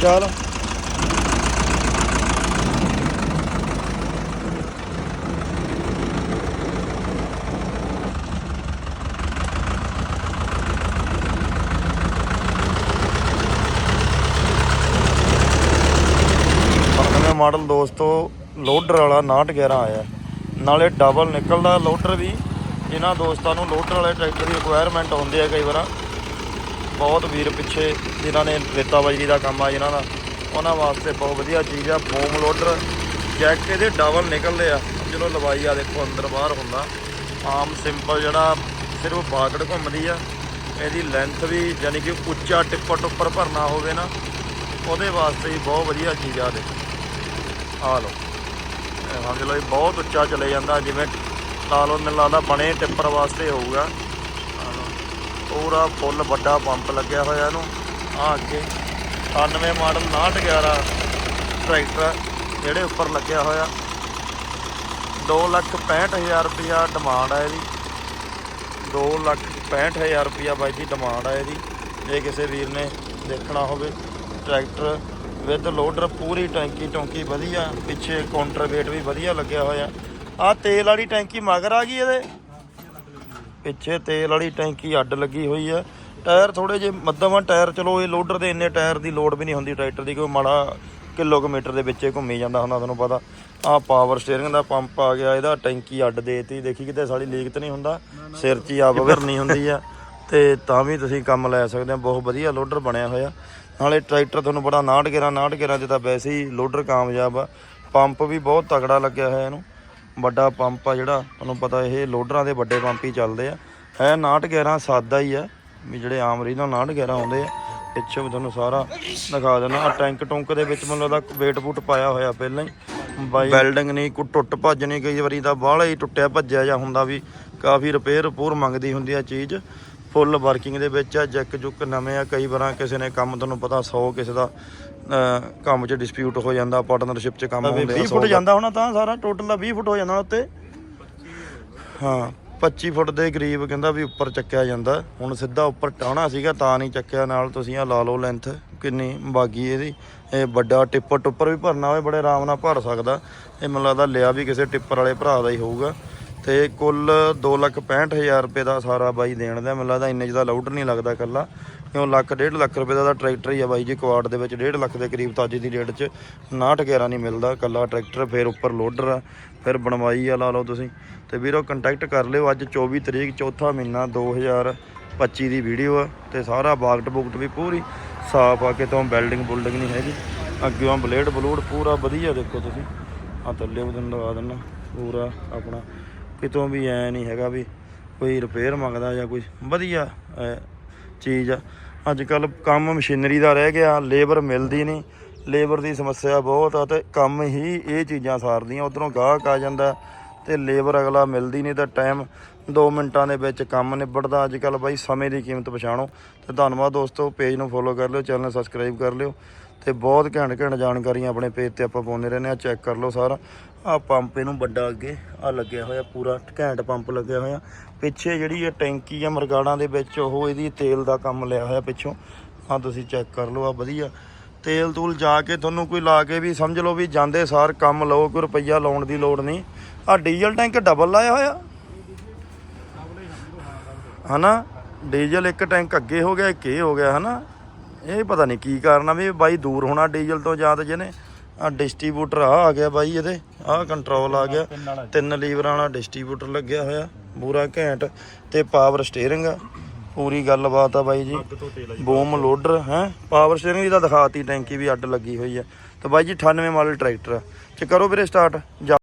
ਚੱਲ। ਮਾਡਲ ਦੋਸਤੋ, ਲੋਡਰ ਵਾਲਾ 911 ਆਇਆ। ਨਾਲੇ ਡਬਲ ਨਿਕਲਦਾ ਲੋਡਰ ਵੀ। ਇਹਨਾਂ ਦੋਸਤਾਂ ਨੂੰ ਲੋਡਰ ਵਾਲੇ ਟਰੈਕਟਰ ਦੀ ਰਿਕੁਆਇਰਮੈਂਟ ਹੁੰਦੀ ਹੈ ਕਈ ਵਾਰ। ਬਹੁਤ ਵੀਰ ਪਿੱਛੇ ਜਿਨ੍ਹਾਂ ਨੇ ਰੇਤਾ ਬਜਰੀ ਦਾ ਕੰਮ ਆ ਜਿਨ੍ਹਾਂ ਦਾ। ਉਹਨਾਂ ਵਾਸਤੇ ਬਹੁਤ ਵਧੀਆ ਚੀਜ਼ ਆ। ਫੋਮ ਲੋਡਰ, ਜੈਕ ਇਹਦੇ ਡਬਲ ਨਿਕਲਦੇ ਆ। ਜਦੋਂ ਲਵਾਈ ਆ, ਦੇਖੋ ਅੰਦਰ ਬਾਹਰ ਹੁੰਦਾ। ਆਮ ਸਿੰਪਲ ਜਿਹੜਾ ਸਿਰਫ ਬਾਗੜ ਘੁੰਮਦੀ ਆ। ਇਹਦੀ ਲੈਂਥ ਵੀ ਯਾਨੀ ਕਿ ਉੱਚਾ ਟਿੱਪਰ ਟੁੱਪਰ ਭਰਨਾ ਹੋਵੇ ਨਾ, ਉਹਦੇ ਵਾਸਤੇ ਵੀ ਬਹੁਤ ਵਧੀਆ ਚੀਜ਼ ਆ ਦੇਖੋ। ਆ ਲਓ। ਇਹ ਸਮਝ ਲਓ ਇਹ ਬਹੁਤ ਉੱਚਾ ਚਲੇ ਜਾਂਦਾ, ਜਿਵੇਂ ਲਾ ਲਓ ਮੈਨੂੰ ਲੱਗਦਾ, ਬਣੇ ਟਿੱਪਰ ਵਾਸਤੇ ਹੋਊਗਾ। ਪੂਰਾ ਫੁੱਲ ਵੱਡਾ ਪੰਪ ਲੱਗਿਆ ਹੋਇਆ ਇਹਨੂੰ। ਆ ਅੱਗੇ 98 ਮਾਡਲ 911 ਟਰੈਕਟਰ ਜਿਹੜੇ ਉੱਪਰ ਲੱਗਿਆ ਹੋਇਆ। 265000 ਰੁਪਇਆ ਡਿਮਾਂਡ ਆ ਇਹਦੀ। 265000 ਰੁਪਇਆ ਬਾਈ ਦੀ ਡਿਮਾਂਡ ਆ ਇਹਦੀ। ਜੇ ਕਿਸੇ ਵੀਰ ਨੇ ਦੇਖਣਾ ਹੋਵੇ, ਟਰੈਕਟਰ ਵਿਦ ਲੋਡਰ ਪੂਰੀ ਟੈਂਕੀ ਟੌਂਕੀ ਵਧੀਆ, ਪਿੱਛੇ ਕਾਊਂਟਰ ਵੇਟ ਵੀ ਵਧੀਆ ਲੱਗਿਆ ਹੋਇਆ। ਆ ਤੇਲ ਵਾਲੀ ਟੈਂਕੀ ਮਗਰ ਆ ਗਈ ਇਹਦੇ। ਪਿੱਛੇ ਤੇਲ ਵਾਲੀ ਟੈਂਕੀ ਅੱਡ ਲੱਗੀ ਹੋਈ ਹੈ ਟਾਇਰ ਥੋੜੇ ਜਿਹੇ ਮੱਧਮ ਆ, ਟਾਇਰ ਚਲੋ ਇਹ ਲੋਡਰ ਦੇ ਇੰਨੇ ਟਾਇਰ ਦੀ ਲੋਡ ਵੀ ਨਹੀਂ ਹੁੰਦੀ ਟਰੈਕਟਰ ਦੀ, ਕੋਈ ਮਾੜਾ ਕਿਲੋਮੀਟਰ ਦੇ ਵਿੱਚ ਘੁੰਮੀ ਜਾਂਦਾ ਹੁੰਦਾ ਤੁਹਾਨੂੰ ਪਤਾ। ਆ ਪਾਵਰ ਸਟੀਅਰਿੰਗ ਦਾ ਪੰਪ ਆ ਗਿਆ, ਇਹਦਾ ਟੈਂਕੀ ਅੱਡ ਦੇਤੀ, ਦੇਖੀ ਕਿਤੇ ਸਾਡੀ ਲੀਕ ਤਾਂ ਨਹੀਂ ਹੁੰਦਾ? ਸਿਰ 'ਚ ਹੀ ਆਪ ਭਰਨੀ ਹੁੰਦੀ ਆ, ਤੇ ਤਾਂ ਵੀ ਤੁਸੀਂ ਕੰਮ ਲੈ ਸਕਦੇ ਆ ਬਹੁਤ ਵਧੀਆ ਲੋਡਰ ਬਣਿਆ ਹੋਇਆ। ਨਾਲੇ ਟਰੈਕਟਰ ਤੁਹਾਨੂੰ ਬੜਾ 69 ਗੇਰਾਂ 69 ਗੇਰਾਂ 'ਚ ਤਾਂ ਵੈਸੇ ਹੀ ਲੋਡਰ ਕਾਮਯਾਬ ਆ। ਪੰਪ ਵੀ ਬਹੁਤ ਤਗੜਾ ਲੱਗਿਆ ਹੋਇਆ ਇਹਨੂੰ। ਵੱਡਾ ਪੰਪ ਆ ਜਿਹੜਾ, ਤੁਹਾਨੂੰ ਪਤਾ ਇਹ ਲੋਡਰਾਂ ਦੇ ਵੱਡੇ ਪੰਪ ਹੀ ਚੱਲਦੇ ਆ। ਹੈ 69 11 ਸਾਦਾ ਹੀ ਆ। ਵੀ ਜਿਹੜੇ ਆਮ ਰੀਨਾਂ 69 11 ਆਉਂਦੇ ਆ ਪਿੱਛੇ ਵੀ ਤੁਹਾਨੂੰ ਸਾਰਾ ਦਿਖਾ ਦਿੰਦਾ। ਆ ਟੈਂਕ ਟੁੰਕ ਦੇ ਵਿੱਚ ਮੈਨੂੰ ਲੱਗਦਾ ਵੇਟ ਬੂਟ ਪਾਇਆ ਹੋਇਆ ਪਹਿਲਾਂ ਹੀ। ਬਾਈ ਵੈਲਡਿੰਗ ਨਹੀਂ, ਕੋਈ ਟੁੱਟ ਭੱਜ ਨਹੀਂ, ਕਈ ਵਾਰੀ ਤਾਂ ਬਾਹਲਾ ਹੀ ਟੁੱਟਿਆ ਭੱਜਿਆ ਜਾਂ ਹੁੰਦਾ ਵੀ ਕਾਫੀ ਰਿਪੇਅਰ ਪੂਰ ਮੰਗਦੀ ਹੁੰਦੀ ਆ ਚੀਜ਼। ਫੁੱਲ ਵਰਕਿੰਗ ਦੇ ਵਿੱਚ ਆ ਜੈਕ ਜੁੱਕ ਨਵੇਂ ਆ ਕਈ ਵਾਰਾਂ ਕਿਸੇ ਨੇ ਕੰਮ ਤੁਹਾਨੂੰ ਪਤਾ 100 ਕਿਸੇ ਦਾ ਕੰਮ 'ਚ ਡਿਸਪਿਊਟ ਹੋ ਜਾਂਦਾ ਪਾਰਟਨਰਸ਼ਿਪ 'ਚ ਕੰਮ ਹੁੰਦੇ ਆ 20 ਫੁੱਟ ਜਾਂਦਾ ਹੋਣਾ ਤਾਂ ਸਾਰਾ ਟੋਟਲ ਦਾ 20 ਫੁੱਟ ਹੋ ਜਾਂਦਾ ਉੱਤੇ। ਹਾਂ 25 ਫੁੱਟ ਦੇ ਕਰੀਬ ਕਹਿੰਦਾ ਵੀ ਉੱਪਰ ਚੱਕਿਆ ਜਾਂਦਾ ਹੁਣ ਸਿੱਧਾ ਉੱਪਰ ਟਾਉਣਾ ਸੀਗਾ ਤਾਂ ਨਹੀਂ ਚੱਕਿਆ ਨਾਲ ਤੁਸੀਂ ਆ ਲਾ ਲਓ ਲੈਂਥ ਕਿੰਨੀ ਬਾਗੀ ਇਹਦੀ ਇਹ ਵੱਡਾ ਟਿੱਪਰ ਟੁੱਪਰ ਵੀ ਭਰਨਾ ਹੋਵੇ ਬੜੇ ਆਰਾਮ ਨਾਲ ਭਰ ਸਕਦਾ ਇਹ ਮੈਨੂੰ ਲੱਗਦਾ ਲਿਆ ਵੀ ਕਿਸੇ ਟਿੱਪਰ ਵਾਲੇ ਭਰਾ ਦਾ ਹੀ ਹੋਊਗਾ। ਤੇ ਕੁੱਲ 265000 ਰੁਪਏ ਦਾ ਸਾਰਾ ਬਾਈ ਦੇਣ ਦਾ, ਮੈਨੂੰ ਲੱਗਦਾ ਇੰਨੇ ਚ ਤਾਂ ਲਾਊਡ ਨਹੀਂ ਲੱਗਦਾ ਕੱਲਾ ਕਿਉਂ ਲੱਖ, ਡੇਢ ਲੱਖ ਰੁਪਏ ਦਾ ਤਾਂ ਟਰੈਕਟਰ ਹੀ ਆ ਬਾਈ ਜੀ ਕੁਆਡ ਦੇ ਵਿੱਚ ਡੇਢ ਲੱਖ ਦੇ ਕਰੀਬ ਤਾਂ ਅੱਜ ਦੀ ਡੇਟ 'ਚ 69 11 ਨਹੀਂ ਮਿਲਦਾ ਕੱਲਾ ਟਰੈਕਟਰ ਫਿਰ ਉੱਪਰ ਲੋਡਰ ਆ, ਫਿਰ ਬਣਵਾਈ ਆ ਲਾ ਲਓ ਤੁਸੀਂ। ਤੇ ਵੀਰੋ ਕੰਟੈਕਟ ਕਰ ਲਿਓ, ਅੱਜ 24 ਤਰੀਕ, ਚੌਥਾ ਮਹੀਨਾ 2025 ਦੀ ਵੀਡੀਓ ਆ, ਤੇ ਸਾਰਾ ਬਾਗਟ ਬੁਕਟ ਵੀ ਪੂਰੀ ਸਾਫ਼ ਆ ਕੇ ਕਿਤੋਂ ਬਿਲਡਿੰਗ ਬੁਲਡਿੰਗ ਨਹੀਂ ਹੈਗੀ। ਅੱਗਿਓਂ ਬਲੇਡ ਬਲੂਡ ਪੂਰਾ ਵਧੀਆ ਦੇਖੋ ਤੁਸੀਂ। ਆ ਥੱਲੇ ਵੀ ਤੁਹਾਨੂੰ ਲਗਾ ਦਿੰਦਾ, ਪੂਰਾ ਆਪਣਾ। ਕਿਤੋਂ ਵੀ ਐ ਨਹੀਂ ਹੈਗਾ ਵੀ ਕੋਈ ਰਿਪੇਅਰ ਮੰਗਦਾ ਜਾਂ ਕੋਈ ਵਧੀਆ ਚੀਜ਼ ਆ। ਅੱਜ ਕੱਲ ਕੰਮ ਮਸ਼ੀਨਰੀ ਦਾ ਰਹਿ ਗਿਆ ਲੇਬਰ ਮਿਲਦੀ ਨਹੀਂ ਲੇਬਰ ਦੀ ਸਮੱਸਿਆ ਬਹੁਤ ਆ ਤੇ ਕੰਮ ਹੀ ਇਹ ਚੀਜ਼ਾਂ ਸਾਰਦੀਆਂ, ਉਧਰੋਂ ਗਾਹਕ ਆ ਜਾਂਦਾ ਤੇ ਲੇਬਰ ਅਗਲਾ ਮਿਲਦੀ ਨਹੀਂ ਤਾਂ ਟਾਈਮ 2 ਮਿੰਟਾਂ ਦੇ ਵਿੱਚ ਕੰਮ ਨਿਬੜਦਾ। ਅੱਜ ਕੱਲ ਬਾਈ ਸਮੇਂ ਦੀ ਕੀਮਤ ਪਛਾਣੋ ਤੇ ਧੰਨਵਾਦ ਦੋਸਤੋ ਪੇਜ ਨੂੰ ਫੋਲੋ ਕਰ ਲਿਓ ਚੈਨਲ ਸਬਸਕ੍ਰਾਈਬ ਕਰ ਲਿਓ। ਤੇ ਬਹੁਤ ਘੈਂਟ ਘੈਂਟ ਜਾਣਕਾਰੀਆਂ ਆਪਣੇ ਪੇਜ ਤੇ ਆਪਾਂ ਪਾਉਂਦੇ ਰਹਿੰਦੇ ਆ ਚੈੱਕ ਕਰ ਲਓ ਸਾਰਾ। ਆ ਪੰਪ ਇਹਨੂੰ ਵੱਡਾ ਅੱਗੇ ਆ ਲੱਗਿਆ ਹੋਇਆ ਪੂਰਾ, ਘੈਂਟ ਪੰਪ ਲੱਗਿਆ ਹੋਇਆ। ਪਿੱਛੇ ਜਿਹੜੀ ਇਹ ਟੈਂਕੀ ਆ ਮਰਗਾੜਾਂ ਦੇ ਵਿੱਚ, ਉਹ ਇਹਦੀ ਤੇਲ ਦਾ ਕੰਮ ਲਿਆ ਹੋਇਆ ਪਿੱਛੋਂ। ਆ ਤੁਸੀਂ ਚੈੱਕ ਕਰ ਲਓ ਆ ਵਧੀਆ। ਤੇਲ ਤੂਲ ਜਾ ਕੇ ਤੁਹਾਨੂੰ ਕੋਈ ਲਾ ਕੇ ਵੀ ਸਮਝ ਲਓ ਵੀ ਜਾਂਦੇ ਸਾਰ ਕੰਮ ਲਓ, ਕੋਈ ਰੁਪਈਆ ਲਾਉਣ ਦੀ ਲੋੜ ਨਹੀਂ। ਆ ਡੀਜ਼ਲ ਟੈਂਕ ਡਬਲ ਲਾਇਆ ਹੋਇਆ। ਹਨਾ? ਡੀਜ਼ਲ ਇੱਕ ਟੈਂਕ ਅੱਗੇ ਹੋ ਗਿਆ, ਇੱਕ ਇਹ ਹੋ ਗਿਆ, ਹਨਾ? ਇਹ ਪਤਾ ਨਹੀਂ ਕੀ ਕਾਰਨ ਆ ਵੀ ਬਾਈ ਦੂਰ ਹੋਣਾ ਡੀਜ਼ਲ ਤੋਂ ਜਾਂ ਤਾਂ ਜਿਹਨੇ ਆ ਡਿਸਟ੍ਰੀਬਿਊਟਰ ਆ ਆ ਗਿਆ ਬਾਈ ਇਹਦੇ ਆ ਕੰਟਰੋਲ ਆ ਗਿਆ। ਤਿੰਨ ਲੀਵਰਾਂ ਵਾਲਾ ਡਿਸਟ੍ਰੀਬਿਊਟਰ ਲੱਗਿਆ ਹੋਇਆ ਪੂਰਾ ਘੈਂਟ ਤੇ ਪਾਵਰ ਸਟੀਅਰਿੰਗ ਆ। ਪੂਰੀ ਗੱਲਬਾਤ ਆ ਬਾਈ ਜੀ। ਬੂਮ ਲੋਡਰ ਹੈ? ਪਾਵਰ ਸਟੀਅਰਿੰਗ ਦੀ ਤਾਂ ਦਿਖਾਤੀ ਟੈਂਕੀ ਵੀ ਅੱਡ ਲੱਗੀ ਹੋਈ ਆ। ਤੇ ਬਾਈ ਜੀ 98 ਮਾਡਲ ਟਰੈਕਟਰ ਆ। ਚ ਕਰੋ ਵੀਰੇ ਸਟਾਰਟ